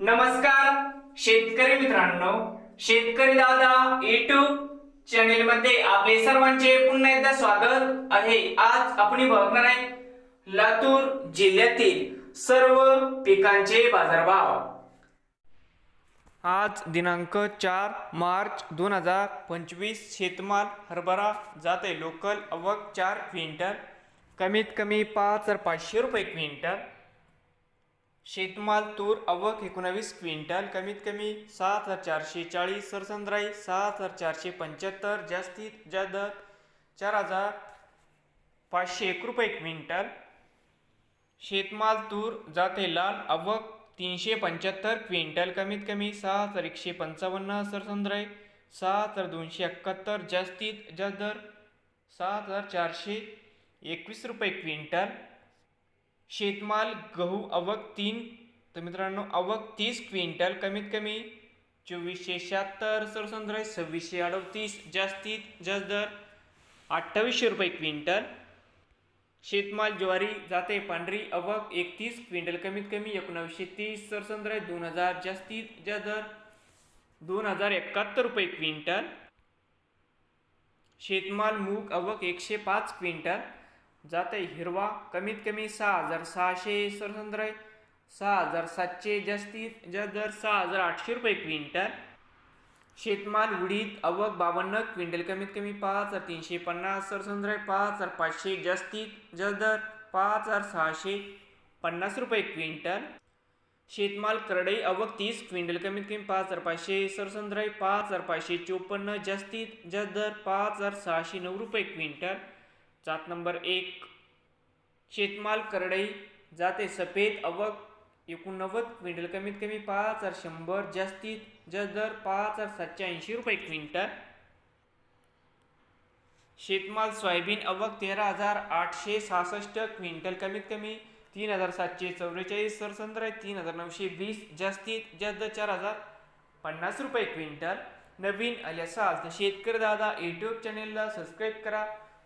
नमस्कार शेतकरी मित्रांनो. शेतकरी दादा युट्यूब चॅनेल मध्ये आपले सर्वांचे पुन्हा एकदा स्वागत आहे. आज आपण बघणार आहे लातूर जिल्ह्यातील सर्व पिकांचे बाजारभाव. आज दिनांक चार मार्च दोन हजार पंचवीस शेतमाल हरभरा जाते लोकल अवक चार क्विंटल कमीत कमी पाच हजार पाचशे रुपये क्विंटल शेतमाल तूर अवक एकोणावीस क्विंटल कमीत कमी सात हजार चारशे चाळीस सरसंद्राई सात हजार चारशे पंच्याहत्तर जास्तीत जास्त चार हजार पाचशे एक रुपये क्विंटल. शेतमाल तूर जाते लाल अवक तीनशे पंच्याहत्तर क्विंटल कमीत कमी सहा हजार एकशे पंचावन्न सरसंद्राई सात हजार दोनशे एकाहत्तर जास्तीत जास्त दर सात हजार चारशे एकवीस रुपये क्विंटल. शेतमाल गहू अवक तीन. तर मित्रांनो अवक तीस क्विंटल कमीत कमी चोवीसशे शहात्तर सरसंद्राई सव्वीसशे अडतीस जास्तीत जास्त दर अठ्ठावीसशे रुपये क्विंटल. शेतमाल ज्वारी जाते पांढरी अवक एकतीस क्विंटल कमीत कमी एकोणावीसशे तीस सरसंद्राई दोन हजार जास्तीत जास्त दर दोन हजार एकाहत्तर रुपये क्विंटल. शेतमाल मूग अवक एकशे पाच क्विंटल. जाते हिरवा कमीत कमी सहा हजार सहाशे सरसंद्राई सहा हजार सातशे जास्तीत जास्त दर सहा हजार आठशे रुपये क्विंटल. शेतमाल उडीद अवक बावन्न क्विंटल कमीत कमी पाच हजार तीनशे पन्नास सरसंद्र पाच हजार पाचशे जास्तीत जास्त दर पाच हजार सहाशे पन्नास रुपये क्विंटल. शेतमाल करडई अवक तीस क्विंटल कमीत कमी पाच हजार पाचशे सरसंद्राई पाच हजार पाचशे चोपन्न जास्तीत जास्त दर पाच हजार सहाशे नऊ रुपये क्विंटल. जात नंबर एक शेतमाल करडई जाते सफेद अवक एकोणनव्वद क्विंटल कमीत कमी पाच हजार शंभर जास्तीत जास्त दर पाच हजार सातशे ऐंशी रुपये क्विंटल. शेतमाल सोयाबीन अवक तेरा हजार आठशे सहासष्ट क्विंटल कमीत कमी तीन हजार सातशे चौवेचाळीस सरसंद्र तीन हजार नऊशे वीस जास्तीत जास्त चार हजार पन्नास रुपये क्विंटल. नवीन आले असाल तर शेतकरी दादा यूट्यूब चॅनेलला सबस्क्राईब करा.